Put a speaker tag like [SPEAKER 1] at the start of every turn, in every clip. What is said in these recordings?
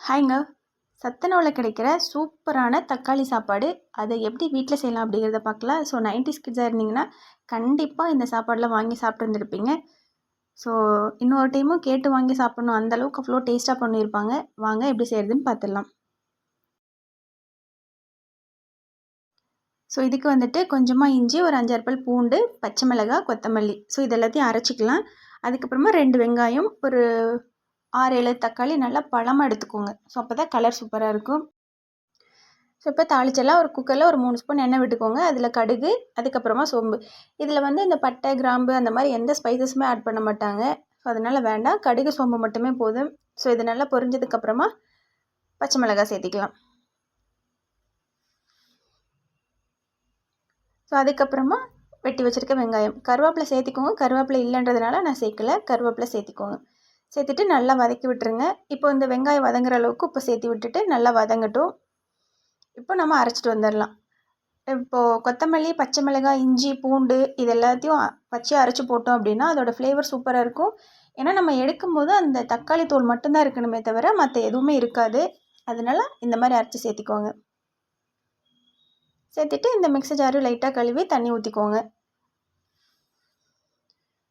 [SPEAKER 1] ஹாய்ங்க. சத்துணவில் கிடைக்கிற சூப்பரான தக்காளி சாப்பாடு. அதை எப்படி வீட்டில் செய்யலாம் அப்படிங்கிறத பார்க்கலாம் ஸோ நைன்டிஸ் கிட்ஸாக இருந்தீங்கன்னா கண்டிப்பாக இந்த சாப்பாடெலாம் வாங்கி சாப்பிட்டு வந்துருப்பீங்க. ஸோ இன்னொரு டைமும் கேட்டு வாங்கி சாப்பிட்ணும். அந்தளவுக்கு அவ்வளோ டேஸ்ட்டாக பண்ணியிருப்பாங்க. வாங்க எப்படி செய்கிறதுன்னு பார்த்துடலாம். ஸோ இதுக்கு வந்துட்டு கொஞ்சமாக இஞ்சி ஒரு அஞ்சாறு பல் பூண்டு பச்சை மிளகாய் கொத்தமல்லி. ஸோ இது எல்லாத்தையும் அரைச்சிக்கலாம். அதுக்கப்புறமா ரெண்டு வெங்காயம் ஒரு ஆறு ஏழு தக்காளி நல்லா பழமாக எடுத்துக்கோங்க. ஸோ அப்போ தான் கலர் சூப்பராக இருக்கும். ஸோ இப்போ தாளிச்செல்லாம் ஒரு குக்கரில் ஒரு மூணு ஸ்பூன் எண்ணெய் விட்டுக்கோங்க. அதில் கடுகு அதுக்கப்புறமா சோம்பு. இதில் வந்து இந்த பட்டை கிராம்பு அந்த மாதிரி எந்த ஸ்பைசஸுமே ஆட் பண்ண மாட்டாங்க. ஸோ அதனால் வேண்டாம். கடுகு சோம்பு மட்டுமே போதும். ஸோ இது நல்லா பொரிஞ்சதுக்கப்புறமா பச்சை மிளகாய் சேர்த்திக்கலாம். ஸோ அதுக்கப்புறமா வெட்டி வச்சுருக்க வெங்காயம். கருவேப்பிலை சேர்த்திக்கோங்க. கருவேப்பிலை இல்லைன்றதுனால நான் சேர்க்கல. கருவேப்பிலை சேர்த்திக்கோங்க. சேர்த்துட்டு நல்லா வதக்கி விட்டுருங்க. இப்போ இந்த வெங்காயம் வதங்குற அளவுக்கு உப்பு சேர்த்து விட்டுட்டு நல்லா வதங்கட்டும். இப்போ நம்ம அரைச்சிட்டு வந்துடலாம். இப்போது கொத்தமல்லி பச்சை மிளகாய் இஞ்சி பூண்டு இது எல்லாத்தையும் பச்சையாக அரைச்சி போட்டோம் அப்படின்னா அதோடய ஃப்ளேவர் சூப்பராக இருக்கும். ஏன்னா நம்ம எடுக்கும்போது அந்த தக்காளி தோல் மட்டும்தான் இருக்கணுமே தவிர மற்ற எதுவுமே இருக்காது. அதனால் இந்த மாதிரி அரைச்சி சேர்த்திக்கோங்க. சேர்த்துட்டு இந்த மிக்ஸி ஜாரு லைட்டாக கழுவி தண்ணி ஊற்றிக்கோங்க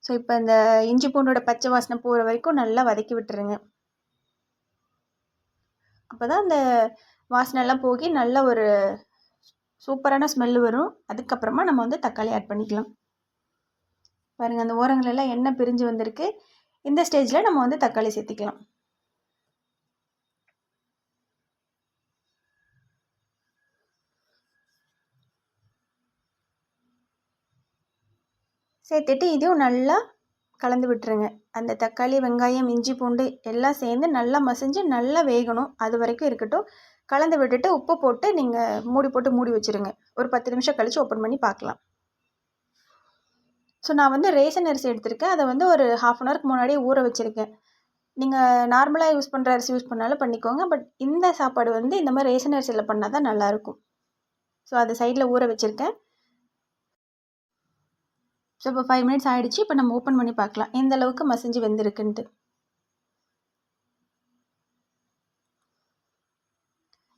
[SPEAKER 1] ஸோ இப்போ இந்த இஞ்சி பூண்டோட பச்சை வாசனை போகிற வரைக்கும் நல்லா வதக்கி விட்டுருங்க. அப்போ தான் அந்த வாசனைலாம் போகி நல்ல ஒரு சூப்பரான ஸ்மெல் வரும். அதுக்கப்புறமா நம்ம வந்து தக்காளி ஆட் பண்ணிக்கலாம். பாருங்கள் அந்த ஓரங்களெல்லாம் எண்ணெய் பிரிஞ்சு வந்திருக்கு. இந்த ஸ்டேஜில் நம்ம வந்து தக்காளி சேர்த்திக்கலாம். சேர்த்துட்டு இதையும் நல்லா கலந்து விட்டுருங்க. அந்த தக்காளி வெங்காயம் இஞ்சி பூண்டு எல்லாம் சேர்ந்து நல்லா மசிஞ்சு நல்லா வேகணும். அது வரைக்கும் இருக்கட்டும். கலந்து விட்டுட்டு உப்பு போட்டு நீங்கள் மூடி போட்டு மூடி வச்சுருங்க. ஒரு பத்து நிமிஷம் கழித்து ஓப்பன் பண்ணி பார்க்கலாம். ஸோ நான் வந்து ரேஷன் அரிசி எடுத்திருக்கேன். அதை வந்து ஒரு ஹாஃப் அன் ஹவருக்கு முன்னாடியே ஊற வச்சுருக்கேன். நீங்கள் நார்மலாக யூஸ் பண்ணுற அரிசி யூஸ் பண்ணாலும் பண்ணிக்கோங்க. பட் இந்த சாப்பாடு வந்து இந்த மாதிரி ரேஷன் அரிசியில் பண்ணால் தான் நல்லாயிருக்கும் ஸோ அது சைடில் ஊற வச்சுருக்கேன். ஸோ இப்போ ஃபைவ் மினிட்ஸ் ஆகிடுச்சு இப்போ நம்ம ஓப்பன் பண்ணி பார்க்கலாம். எந்த அளவுக்கு மசிஞ்சு வெந்திருக்குன்ட்டு.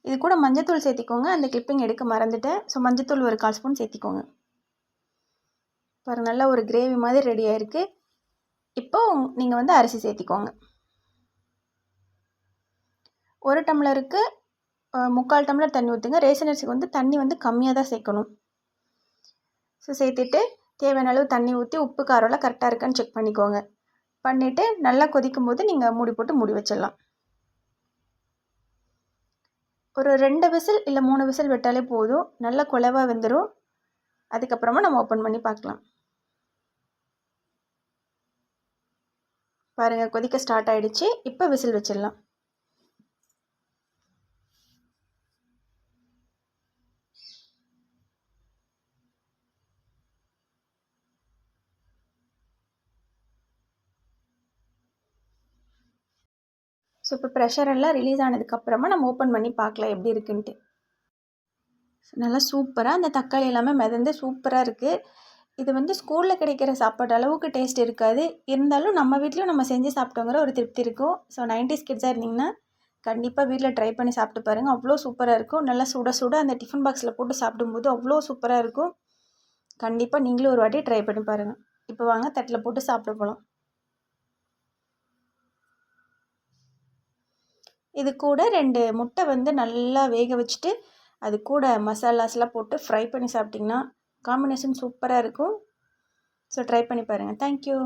[SPEAKER 1] இது கூட மஞ்சத்தூள் சேர்த்திக்கோங்க. அந்த கிளிப்பிங் எடுக்க மறந்துட்டேன். ஸோ மஞ்சத்தூள் ஒரு கால் ஸ்பூன் சேர்த்திக்கோங்க. பாருங்கள் நல்லா ஒரு கிரேவி மாதிரி ரெடி ஆகிருக்கு இப்போ நீங்கள் வந்து அரிசி சேர்த்திக்கோங்க. ஒரு டம்ளருக்கு முக்கால் டம்ளர் தண்ணி ஊற்றுங்க ரேஷன் அரிசிக்கு வந்து தண்ணி வந்து கம்மியாக தான் சேர்க்கணும். ஸோ சேர்த்துட்டு தேவையான அளவு தண்ணி ஊற்றி உப்பு காரம்லாம் கரெக்டாக இருக்கான்னு செக் பண்ணிக்கோங்க. பண்ணிவிட்டு நல்லா கொதிக்கும் போது நீங்கள் மூடி போட்டு மூடி வச்சிடலாம். ஒரு ரெண்டு விசில் இல்லை மூணு விசில் விட்டாலே போதும். நல்லா குலவாக வெந்துடும் அதுக்கப்புறமா நம்ம ஓப்பன் பண்ணி பார்க்கலாம். பாருங்கள் கொதிக்க ஸ்டார்ட் ஆகிடுச்சு இப்போ விசில் வச்சிடலாம். ஸோ இப்போ ப்ரெஷர் எல்லாம் ரிலீஸ் ஆனதுக்கப்புறமா நம்ம ஓப்பன் பண்ணி பார்க்கலாம் எப்படி இருக்குன்ட்டு. நல்லா சூப்பராக அந்த தக்காளி எல்லாமே மிதந்து சூப்பராக இருக்குது இது வந்து ஸ்கூலில் கிடைக்கிற சாப்பாடு அளவுக்கு டேஸ்ட் இருக்காது. இருந்தாலும் நம்ம வீட்லேயும் நம்ம செஞ்சு சாப்பிட்டோங்கிற ஒரு திருப்தி இருக்கும். ஸோ நைன்டிஸ் கிட்ஸாக இருந்தீங்கன்னா கண்டிப்பாக வீட்டில் ட்ரை பண்ணி சாப்பிட்டு பாருங்கள் அவ்வளோ சூப்பராக இருக்கும். நல்லா சுட சுட அந்த டிஃபன் பாக்ஸில் போட்டு சாப்பிடும்போது அவ்வளோ சூப்பராக இருக்கும். கண்டிப்பாக நீங்களும் ஒரு வாட்டி ட்ரை பண்ணி பாருங்கள் இப்போ வாங்க தட்டில் போட்டு சாப்பிட போகலாம் இது கூட ரெண்டு முட்டை வந்து நல்லா வேக வச்சுட்டு அது கூட மசாலாஸ்லாம் போட்டு ஃப்ரை பண்ணி சாப்பிட்டிங்கன்னா காம்பினேஷன் சூப்பராக இருக்கும். ஸோ ட்ரை பண்ணி பாருங்கள் தேங்க்யூ